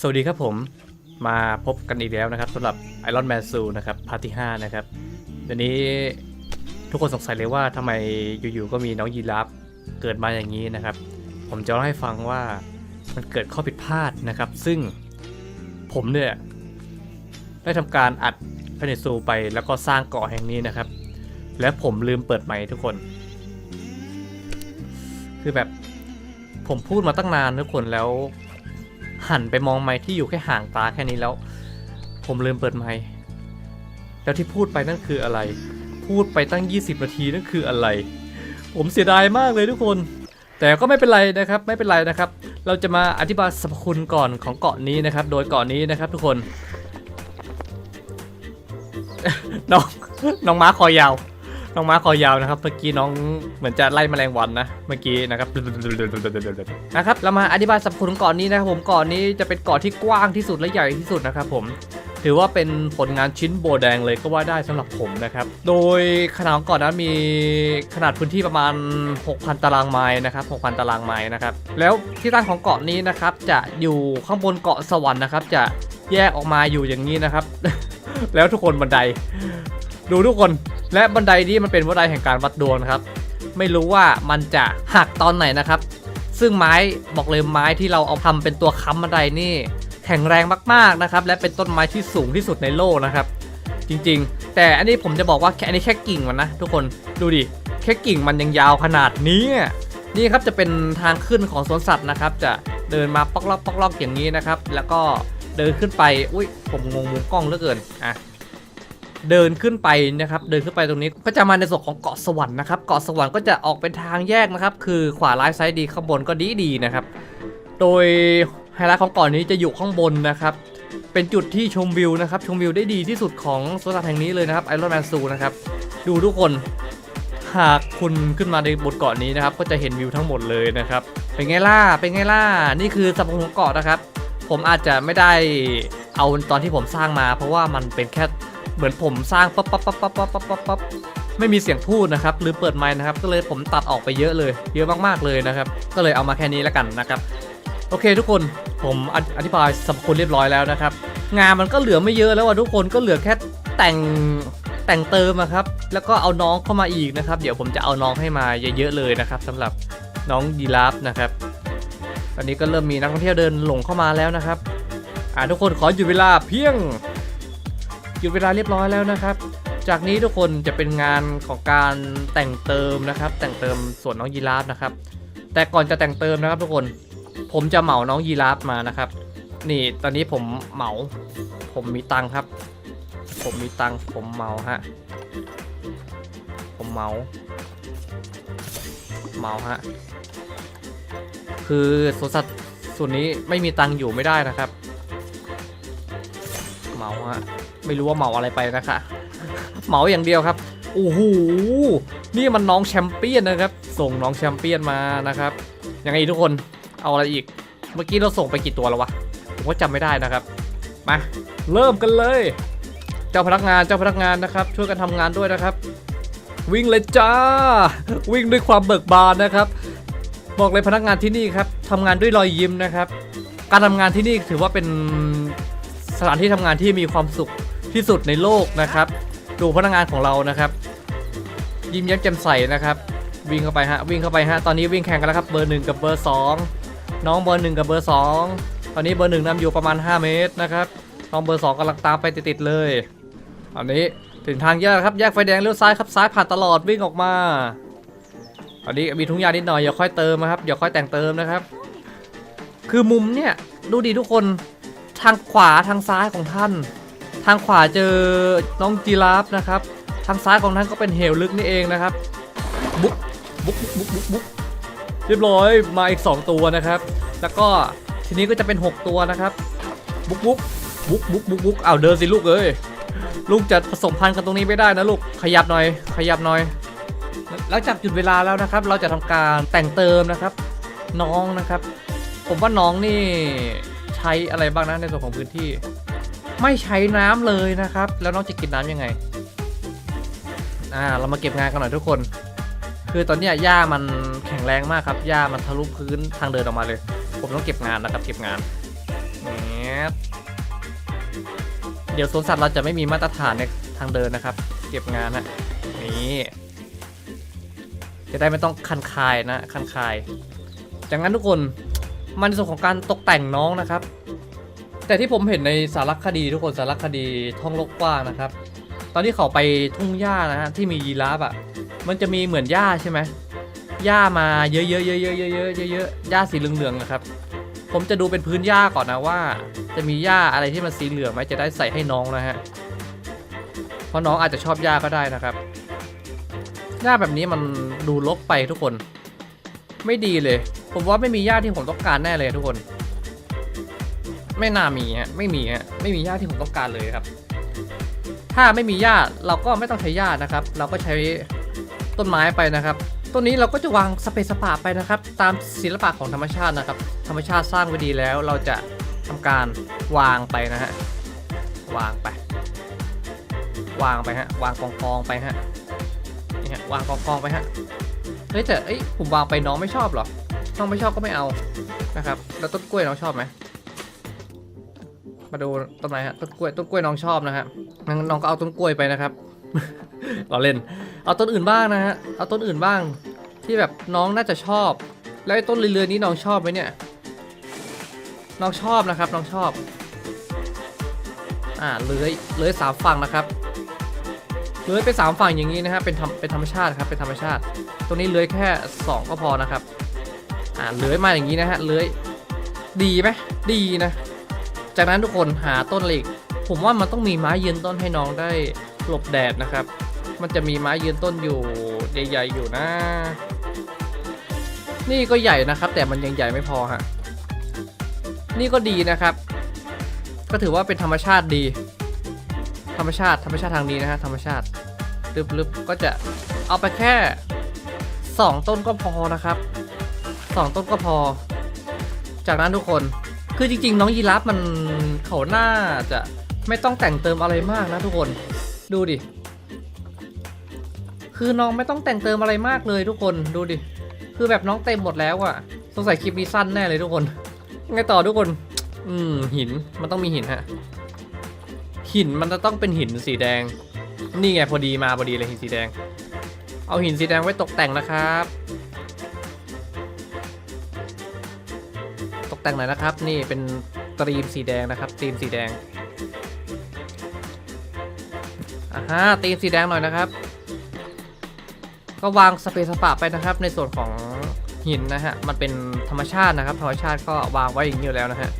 สวัสดีครับผมมาพบกันอีกแล้วนะครับสำหรับ Iron Man 2นะครับพาร์ทที่ 5 นะครับเดี๋ยวนี้ทุกคนสงสัยเลยว่าทำไมอยู่ๆก็มีน้องยีราฟเกิดมาอย่างนี้นะครับ ผมจะเล่าให้ฟังว่ามันเกิดข้อผิดพลาดนะครับ ซึ่งผมเนี่ยได้ทำการอัดพเนซูไปแล้วก็สร้างเกาะแห่งนี้นะครับ และผมลืมเปิดไมค์ทุกคน คือแบบผมพูดมาตั้งนานทุกคนแล้ว หันไปมองไม้ที่อยู่แค่ห่างตาแค่นี้แล้ว ผมลืมเปิดไม้แล้วที่พูดไปนั่นคืออะไร พูดไปตั้ง 20 นาทีนั่นคืออะไร ผมเสียดายมากเลยทุกคน แต่ก็ไม่เป็นไรนะครับไม่เป็นไรนะครับ เราจะมาอธิบายสรรพคุณก่อนของเกาะนี้นะครับ โดยเกาะนี้นะครับทุกคนน้องน้องม้าคอยาว น้องม้าคอยาวนะครับ เมื่อกี้น้องเหมือนจะไล่แมลงวันนะ เมื่อกี้นะครับนะครับ เรามาอธิบายสรรพคุณของเกาะนี้นะครับผมเกาะนี้จะเป็นเกาะที่กว้างที่สุดและใหญ่ที่สุดนะครับผมถือว่าเป็นผลงานชิ้นโบแดงเลยก็ว่าได้สำหรับผมนะครับ โดยขนาดของเกาะนั้นมีขนาดพื้นที่ประมาณ 6,000 ตารางไมล์นะครับ 6,000 ตารางไมล์นะครับ แล้วที่ตั้งของเกาะนี้นะครับ จะอยู่ข้างบนเกาะสวรรค์นะครับ จะแยกออกมาอยู่อย่างนี้นะครับ แล้วทุกคนบันได ดูทุกคน และบันไดนี้มันเป็นบันไดแห่งการวัดดวงนะครับ ไม่รู้ว่ามันจะหักตอนไหนนะครับ ซึ่งไม้บอกเลยไม้ที่เราเอาทำเป็นตัวค้ำบันไดนี่ แข็งแรงมากๆนะครับ และเป็นต้นไม้ที่สูงที่สุดในโลกนะครับ จริงๆ แต่อันนี้ผมจะบอกว่าแค่อันนี้แค่กิ่งมันนะทุกคนดูดิแค่กิ่งมันยังยาวขนาดนี้นี่ครับจะเป็นทางขึ้นของสวนสัตว์นะครับ จะเดินมาปอกลอกปอกลอกอย่างนี้นะครับ แล้วก็เดินขึ้นไป อุ้ยผมงงมุมกล้องเหลือเกิน อะ เดินขึ้นไปนะครับ เดินขึ้นไปตรงนี้ก็จะมาในส่วนของเกาะสวรรค์นะครับ เกาะสวรรค์ก็จะออกเป็นทางแยกนะครับ คือขวาร้ายซ้ายดีข้างบนก็ดีดีนะครับ โดยไฮไลท์ของเกาะนี้จะอยู่ข้างบนนะครับ เป็นจุดที่ชมวิวนะครับ ชมวิวได้ดีที่สุดของสวนสัตว์แห่งนี้เลยนะครับไอรอนแมนซูนะครับ ดูทุกคน หากคุณขึ้นมาในบนเกาะนี้นะครับ ก็จะเห็นวิวทั้งหมดเลยนะครับ เป็นไงล่ะ เป็นไงล่ะ นี่คือสรรพคุณของเกาะนะครับ ผมอาจจะไม่ได้เอาตอนที่ผมสร้างมา เพราะว่ามันเป็นแค่ เหมือนผมสร้างปั๊บปั๊บปั๊บปั๊บปั๊บปั๊บปั๊บปั๊บไม่มีเสียงพูดนะครับหรือเปิดไมค์นะครับ ก็เลยผมตัดออกไปเยอะเลย เยอะมากๆเลยนะครับ ก็เลยเอามาแค่นี้แล้วกันนะครับโอเคทุกคนผมอธิอธิบายสรรพคุณเรียบร้อยแล้วนะครับ งานมันก็เหลือไม่เยอะแล้วอะทุกคนก็เหลือแค่แต่งแต่งเติมอะครับ แล้วก็เอาน้องเข้ามาอีกนะครับ เดี๋ยวผมจะเอาน้องให้มาเยอะๆเลยนะครับสำหรับน้องยีราฟนะครับตอนนี้ก็เริ่มมีนักท่องเที่ยวเดินหลงเข้ามาแล้วนะครับ อ่าทุกคนขอหยุดเวลาเพียง หยุดเวลาเรียบร้อยแล้วนะครับ จากนี้ทุกคนจะเป็นงานของการแต่งเติมนะครับ แต่งเติมส่วนน้องยีราฟนะครับ แต่ก่อนจะแต่งเติมนะครับ ทุกคนผมจะเหมาน้องยีราฟมานะครับ นี่ตอนนี้ผมเหมา ผมมีตังค์ครับ ผมมีตังค์ผมเหมาฮะผมเหมาเหมาฮะคือสวนสัตว์ส่วนนี้ไม่มีตังค์อยู่ไม่ได้นะครับ เมาฮะไม่รู้ว่าเมาอะไรไปนะคะเมาอย่างเดียวครับโอ้โหนี่มันน้องแชมเปี้ยนนะครับ ส่งน้องแชมเปี้ยนมานะครับยังไงทุกคนเอาอะไรอีก เมื่อกี้เราส่งไปกี่ตัวแล้ววะผมก็จำไม่ได้นะครับมาเริ่มกันเลย เจ้าพนักงานเจ้าพนักงานนะครับ ช่วยกันทำงานด้วยนะครับ วิ่งเลยจ้า วิ่งด้วยความเบิกบานนะครับ บอกเลยพนักงานที่นี่ครับทำงานด้วยรอยยิ้มนะครับ การทำงานที่นี่ถือว่าเป็น สถานที่ทำงานที่มีความสุขที่สุดในโลกนะครับ ดูพนักงานของเรานะครับ ยิ้มแย้มแจ่มใสนะครับ วิ่งเข้าไปฮะวิ่งเข้าไปฮะตอนนี้วิ่งแข่งกันแล้วครับเบอร์หนึ่งกับเบอร์สองน้องเบอร์หนึ่งกับเบอร์สองตอนนี้เบอร์หนึ่งนำอยู่ประมาณ 5 เมตรนะครับน้องเบอร์สองกำลังตามไปติดๆเลยตอนนี้ถึงทางแยกครับแยกไฟแดงเลี้ยวซ้ายครับซ้ายผ่านตลอดวิ่งออกมาตอนนี้มีทุ่งหญ้านิดหน่อยอย่าค่อยเติมนะครับอย่าค่อยแต่งเติมนะครับ คือมุมเนี่ยดูดีทุกคน ทางขวาทางซ้ายของท่าน ทางขวาเจอน้องจีราฟนะครับ ทางซ้ายของท่านก็เป็นเหวลึกนี่เองนะครับ บุ๊กบุ๊กบุ๊กบุ๊กบุ๊กเรียบร้อยมาอีก 2 ตัวนะครับ แล้วก็ทีนี้ก็จะเป็น 6 ตัวนะครับ บุ๊กบุ๊กบุ๊กบุ๊กบุ๊กบุ๊กเอาเดินสิลูกเอ้ยลูกจะผสมพันธุ์กันตรงนี้ไม่ได้นะลูกขยับหน่อย ขยับหน่อยหลังจากหยุดเวลาแล้วนะครับ เราจะทำการแต่งเติมนะครับ น้องนะครับ ผมว่าน้องนี่ ใช้อะไรบ้างนะในส่วนของพื้นที่ ไม่ใช้น้ำเลยนะครับ แล้วน้องจะกินน้ำยังไงอ่าเรามาเก็บงานกันหน่อยทุกคน คือตอนนี้หญ้ามันแข็งแรงมากครับหญ้ามันทะลุพื้นทางเดินออกมาเลย ผมต้องเก็บงานนะครับเก็บงานแหมเดี๋ยวสวนสัตว์เราจะไม่มีมาตรฐานในทางเดินนะครับ เก็บงานนะนี่จะได้ไม่ต้องคันคายนะคันคายจากนั้นทุกคน มันในส่วนของการตกแต่งน้องนะครับ แต่ที่ผมเห็นในสารคดีทุกคนสารคดีท้องโลกกว้างนะครับ ตอนที่เขาไปทุ่งหญ้านะฮะที่มียีราฟอะมันจะมีเหมือนหญ้าใช่ไหมหญ้ามาเยอะๆเยอะๆเยอะๆเยอะๆเยอะๆหญ้าสีเหลืองๆนะครับ ผมจะดูเป็นพื้นหญ้าก่อนนะว่า จะมีหญ้าอะไรที่มันสีเหลืองไหมจะได้ใส่ให้น้องนะฮะเพราะน้องอาจจะชอบหญ้าก็ได้นะครับหญ้าแบบนี้มันดูรกไปทุกคน ไม่ดีเลยผมว่าไม่มีหญ้าที่ผมต้องการแน่เลยทุกคน ไม่น่ามีฮะไม่มีฮะไม่มีหญ้าที่ผมต้องการเลยครับ ถ้าไม่มีหญ้าเราก็ไม่ต้องใช้หญ้านะครับ เราก็ใช้ต้นไม้ไปนะครับต้นนี้เราก็จะวางสเปซสปาไปนะครับ ตามศิลปะของธรรมชาตินะครับ ธรรมชาติสร้างไว้ดีแล้ว เราจะทำการวางไปนะฮะวางไป วางไปฮะวางกองกองๆไปฮะนี่ฮะวางกองกองๆไปฮะเฮ้ยแต่เอ้ยผมวางไปน้องไม่ชอบหรอ น้องไม่ชอบก็ไม่เอานะครับ แล้วต้นกล้วยน้องชอบไหมมาดูต้นไม้ฮะต้นกล้วยต้นกล้วยน้องชอบนะฮะน้องก็เอาต้นกล้วยไปนะครับเราเล่น เอาต้นอื่นบ้างนะฮะเอาต้นอื่นบ้าง ที่แบบน้องน่าจะชอบ แล้วต้นเรือนๆนี้น้องชอบไหมเนี่ย น้องชอบนะครับ น้องชอบอ่าเลื้อยเลื้อยสามฝั่งนะครับเลื้อยไปสามฝั่งอย่างนี้นะฮะเป็นธรรมเป็นธรรมชาติครับเป็นธรรมชาติตัวนี้เลื้อยแค่สองก็พอนะครับ อ่าเลื้อยมาอย่างนี้นะฮะเลื้อยดีไหมดีนะ จากนั้นทุกคนหาต้นเหล็กผมว่ามันต้องมีไม้ยืนต้นให้น้องได้หลบแดดนะครับ มันจะมีไม้ยืนต้นอยู่ใหญ่ๆอยู่นะ นี่ก็ใหญ่นะครับ แต่มันยังใหญ่ไม่พอฮะนี่ก็ดีนะครับ ก็ถือว่าเป็นธรรมชาติดี ธรรมชาติธรรมชาติทางนี้นะฮะธรรมชาติลึบๆก็จะเอาไปแค่สองต้นก็พอนะครับ สองต้นก็พอ จากนั้นทุกคนคือจริงๆ น้องยีราฟมันเขาน่าจะไม่ต้องแต่งเติมอะไรมากนะทุกคนดูดิ คือน้องไม่ต้องแต่งเติมอะไรมากเลยทุกคนดูดิ คือแบบน้องเต็มหมดแล้วอะสงสัยคลิปนี้สั้นแน่เลยทุกคนไงต่อทุกคน อืมหินมันต้องมีหินฮะหินมันจะต้องเป็นหินสีแดง นี่ไงพอดีมาพอดีเลยหินสีแดง เอาหินสีแดงไว้ตกแต่งนะครับ กแต่งหน่อยนะครับ นี่เป็นตรีมสีแดงนะครับตรีมสีแดงอ่าฮะตรีมสีแดงหน่อยนะครับ ก็วางสเปซสปะไปนะครับ ในส่วนของหินนะฮะมันเป็นธรรมชาตินะครับ ธรรมชาติก็วางไว้อย่างนี้อยู่แล้วนะฮะ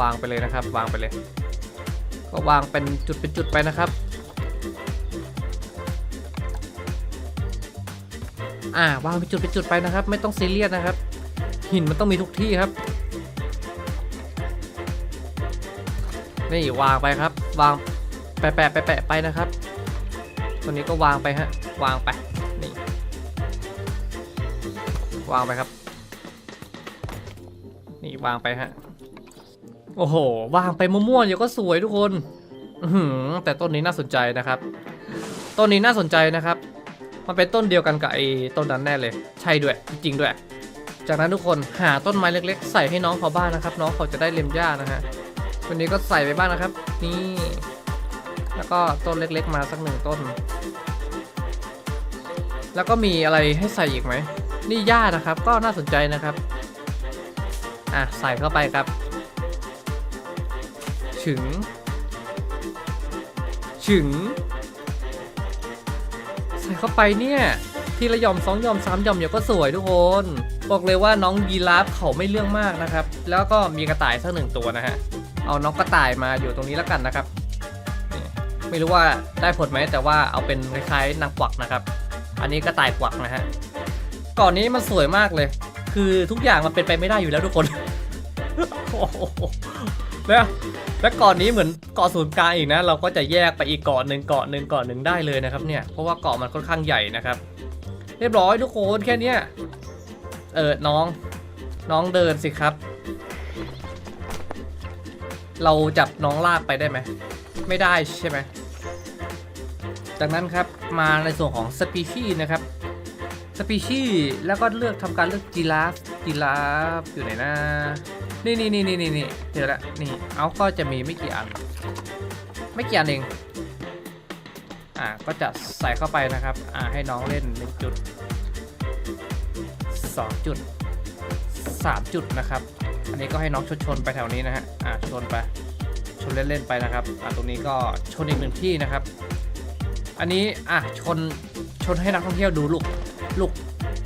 วางไปเลยนะครับ วางไปเลย ก็วางเป็นจุดเป็นจุดไปนะครับอ่าวางเป็นจุดเป็นจุดไปนะครับ ไม่ต้องซีเรียสนะครับ หินมันต้องมีทุกที่ครับ นี่วางไปครับ วางแปะแปะแปะแปะไปนะครับ ตัวนี้ก็วางไปฮะ วางไป นี่ วางไปครับ นี่วางไปฮะ โอ้โห วางไปมั่วๆเดี๋ยวก็สวยทุกคนอืแต่ต้นนี้น่าสนใจนะครับ ต้นนี้น่าสนใจนะครับ มันเป็นต้นเดียวกันกับไอ้ต้นนั้นแน่เลย ใช่ด้วย จริงด้วย จากนั้นทุกคนหาต้นไม้เล็ก ๆ ใส่ให้น้องเขาบ้างนะครับ น้องเขาจะได้เล็มหญ้านะฮะวันนี้ก็ใส่ไปบ้างนะครับ นี่ แล้วก็ต้นเล็ก ๆ มาสักหนึ่งต้น แล้วก็มีอะไรให้ใส่อีกไหมนี่หญ้านะครับ ก็น่าสนใจนะครับอะใส่เข้าไปครับฉึงฉึงใส่เข้าไปเนี่ย ทีละยอมสองยอมสามยอมเดี๋ยวก็สวยทุกคน บอกเลยว่าน้องยีราฟเขาไม่เรื่องมากนะครับ แล้วก็มีกระต่ายสักหนึ่งตัวนะฮะ เอาน้องกระต่ายมาอยู่ตรงนี้แล้วกันนะครับ ไม่รู้ว่าได้ผลไหมแต่ว่าเอาเป็นคล้ายๆนางกวักนะครับ อันนี้กระต่ายกวักนะฮะก่อนนี้มันสวยมากเลย คือทุกอย่างมันเป็นไปไม่ได้อยู่แล้วทุกคนแล้วและเก่อนนี้เหมือนเกาะศูนย์กลางอีกนะ เราก็จะแยกไปอีกเกาะหนึ่งเกาะหนึ่งเกาะหนึ่งได้เลยนะครับเนี่ยเพราะว่าเกาะมันค่อนข้างใหญ่นะครับ เรียบร้อยทุกคนแค่นี้ เออน้อง น้องเดินสิครับ เราจับน้องลากไปได้ไหม ไม่ได้ใช่ไหม จากนั้นครับมาในส่วนของสปีชีนะครับ สปีชีแล้วก็เลือกทำการเลือกจีราฟจีราฟอยู่ไหนนะนี่นี่นี่นี่นี่นี่เดี๋ยวละนี่เอาก็จะมีไม่กี่อัน ไม่กี่อันเอง อ่าก็จะใส่เข้าไปนะครับ อ่าให้น้องเล่นหนึ่งจุด สองจุดสามจุดนะครับ อันนี้ก็ให้น้องชนชนไปแถวนี้นะฮะ อ่าชนไป ชนเล่นๆไปนะครับ อ่าตรงนี้ก็ชนอีกหนึ่งที่นะครับ อันนี้อะชนชนให้นักท่องเที่ยวดูลูก ลูก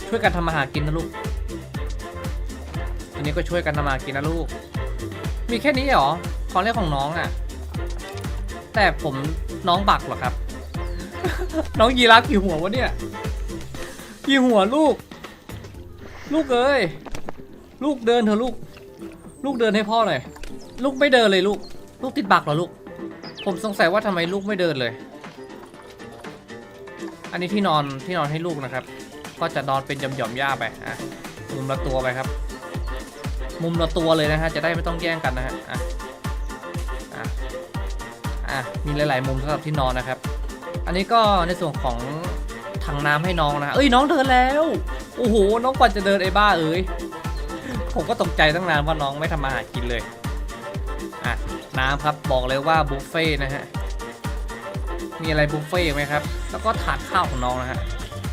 ช่วยกันทำมาหากินนะลูก อันนี้ก็ช่วยกันทำมาหากินนะลูก มีแค่นี้เหรอของเล่นของน้องอะ แต่ผมน้องบักเหรอครับ น้องยีราฟกี่หัววะเนี่ย กี่หัวลูก ลูกเอ้ย ลูกเดินเถอะลูก ลูกเดินให้พ่อหน่อย ลูกไม่เดินเลยลูก ลูกติดบักเหรอลูก ผมสงสัยว่าทำไมลูกไม่เดินเลย อันนี้ที่นอนที่นอนให้ลูกนะครับ ก็จะนอนเป็นหย่อมๆหญ้าไปอะมุมละตัวไปครับ มุมละตัวเลยนะฮะ จะได้ไม่ต้องแย่งกันนะฮะ อะ อะ อะ มีหลาย ๆ มุมสำหรับที่นอนนะครับ อันนี้ก็ในส่วนของถังน้ำให้น้องนะ เอ้ยน้องเดินแล้ว โอ้โห น้องกว่าจะเดินไอ้บ้าเอ้ย ผมก็ตกใจตั้งนานว่าน้องไม่ทำมาหากินเลย อะ น้ำครับ บอกเลยว่าบุฟเฟ่ต์นะฮะ มีอะไรบุฟเฟ่ต์ไหมครับ แล้วก็ถาดข้าวของน้องนะฮะ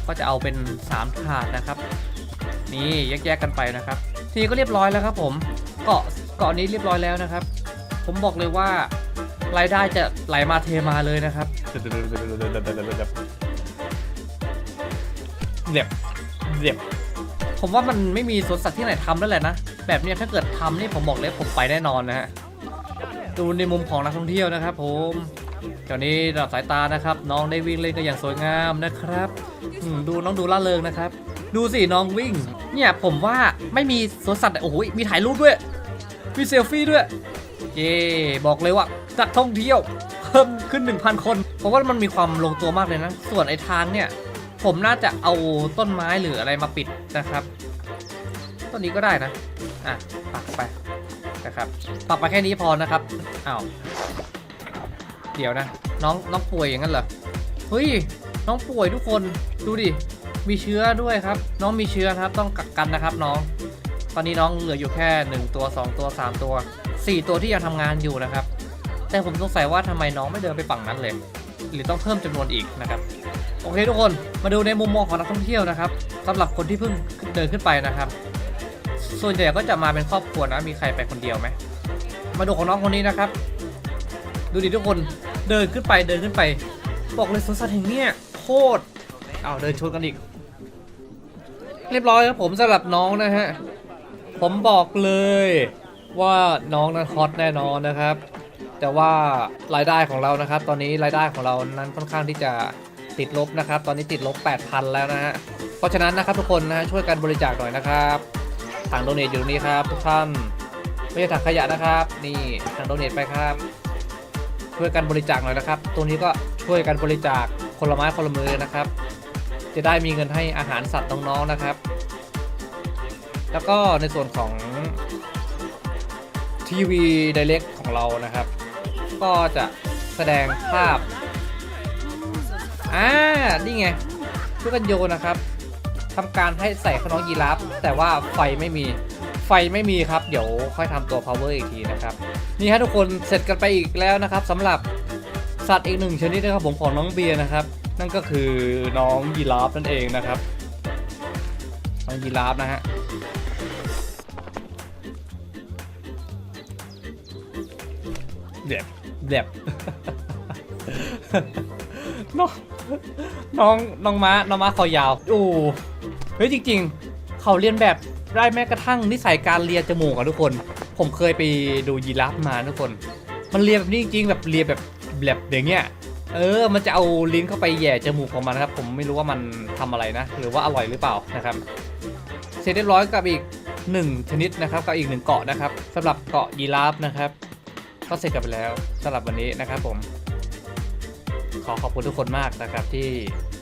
ก็จะเอาเป็น 3 ถาดนะครับ นี่แยกๆกันไปนะครับ ทีนี้ก็เรียบร้อยแล้วครับผม เกาะเกาะนี้เรียบร้อยแล้วนะครับ ผมบอกเลยว่ารายได้จะไหลมาเทมาเลยนะครับเด็บ เด็บผมว่ามันไม่มีสวนสัตว์ที่ไหนทำแล้วแหละนะ แบบนี้ถ้าเกิดทำนี่ผมบอกเลยผมไปแน่นอนนะฮะ ดูในมุมของนักท่องเที่ยวนะครับผมเดี๋ยวนี้ระดับสายตานะครับ น้องได้วิ่งเล่นกันอย่างสวยงามนะครับดูน้องดูล่าเริงนะครับ ดูสิน้องวิ่ง เนี่ยผมว่าไม่มีสวนสัตว์โอ้โหมีถ่ายรูปด้วยมีเซลฟี่ด้วยเย่บอกเลยว่านักท่องเที่ยว เพิ่มขึ้น 1,000 คน เพราะว่ามันมีความลงตัวมากเลยนะ ส่วนไอ้ทางเนี่ย ผมน่าจะเอาต้นไม้หรืออะไรมาปิดนะครับ ต้นนี้ก็ได้นะ อะปักไปนะครับปักไปแค่นี้พอนะครับอ้าวเดี๋ยวนะ น้องน้องป่วยอย่างนั้นเหรอเฮ้ยน้องป่วยทุกคนดูดิมีเชื้อด้วยครับ น้องมีเชื้อครับต้องกักกันนะครับน้อง ตอนนี้น้องเหลืออยู่แค่ 1 ตัว 2 ตัว 3 ตัว 4 ตัวที่ยังทำงานอยู่นะครับ แต่ผมสงสัยว่าทำไมน้องไม่เดินไปฝั่งนั้นเลย หรือต้องเพิ่มจำนวนอีกนะครับโอเคทุกคนมาดูในมุมมองของนักท่องเที่ยวนะครับสำหรับคนที่เพิ่งเดินขึ้นไปนะครับ ส่วนใหญ่ก็จะมาเป็นครอบครัวนะมีใครไปคนเดียวไหมมาดูของน้องคนนี้นะครับ ดูดิทุกคนเดินขึ้นไปเดินขึ้นไป บอกเลยสวนสัตว์แห่งเนี้ยโคตรเอาเดินชนกันอีก เรียบร้อยครับผมสำหรับน้องนะฮะผมบอกเลยว่าน้องนั้นฮอตแน่นอนนะครับ แต่ว่ารายได้ของเรานะครับ ตอนนี้รายได้ของเรานั้นค่อนข้างที่จะติดลบนะครับ ตอนนี้ติดลบ 8,000 แล้วนะฮะ เพราะฉะนั้นนะครับทุกคนนะฮะช่วยกันบริจาคหน่อยนะครับถังโดเนทอยู่ตรงนี้ครับทุกท่านไม่ใช่ถังขยะนะครับ นี่ถังโดเนทไปครับ ช่วยกันบริจาคหน่อยนะครับ ตรงนี้ก็ช่วยกันบริจาคคนละไม้คนละมือนะครับ จะได้มีเงินให้อาหารสัตว์น้องๆนะครับ แล้วก็ในส่วนของทีวีไดเ c กของเรานะครับ ก็จะแสดงภาพอ่านี่ไงช่วยกันโยนนะครับทำการให้ใส่ขนมยีราฟแต่ว่าไฟไม่มีไฟไม่มีครับ เดี๋ยวค่อยทำตัว power อีกทีนะครับ นี่ฮะทุกคนเสร็จกันไปอีกแล้วนะครับสำหรับสัตว์อีกหนึ่งชนิดนะครับผมของน้องเบียร์นะครับ นั่นก็คือน้องยีราฟนั่นเองนะครับน้องยีราฟนะฮะเด็บเด็บน้องน้องน้องม้าน้องม้าคอยาวโอ้เฮ้ยจริง ๆ เขาเรียนแบบได้แม้กระทั่งนิสัยการเลียจมูกอะทุกคน ผมเคยไปดูยีราฟมาทุกคน มันเลียแบบนี้จริงๆแบบเลียแบบแบบอย่างเงี้ยเออ มันจะเอาลิ้นเข้าไปแย่จมูกของมันนะครับ ผมไม่รู้ว่ามันทำอะไรนะ หรือว่าอร่อยหรือเปล่านะครับ เสร็จเรียบร้อยกับอีกหนึ่งชนิดนะครับ กับอีกหนึ่งเกาะนะครับสำหรับเกาะยีราฟนะครับ ก็เสร็จกันไปแล้วสำหรับวันนี้นะครับผม ขอขอบคุณทุกคนมากนะครับที่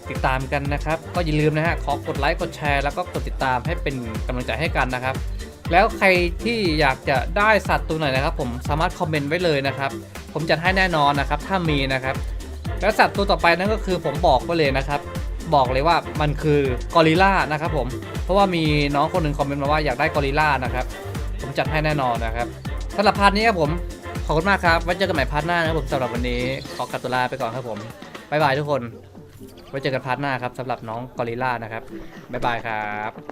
ติดตามกันนะครับ ก็อย่าลืมนะฮะขอกดไลค์กดแชร์แล้วก็กดติดตามให้เป็นกำลังใจให้กันนะครับ แล้วใครที่อยากจะได้สัตว์ตัวไหนนะครับ ผมสามารถคอมเมนต์ไว้เลยนะครับ ผมจัดให้แน่นอนนะครับ ถ้ามีนะครับ แล้วสัตว์ตัวต่อไปนั่นก็คือผมบอกไว้เลยนะครับ บอกเลยว่ามันคือกอริลลานะครับผมเพราะว่ามีน้องคนหนึ่งคอมเมนต์มาว่าอยากได้กอริลลานะครับ ผมจัดให้แน่นอนนะครับสำหรับพาร์ทนี้ครับผม อบคุณมากครับ ไว้เจอกันใหม่พาร์ทหน้านะครับผมสำหรับวันนี้ ขอกลับตัวลาไปก่อนครับผมบ๊ายบายทุกคน ไว้เจอกันพาร์ทหน้าครับสำหรับน้องกอริลล่านะครับบ๊ายบายครับ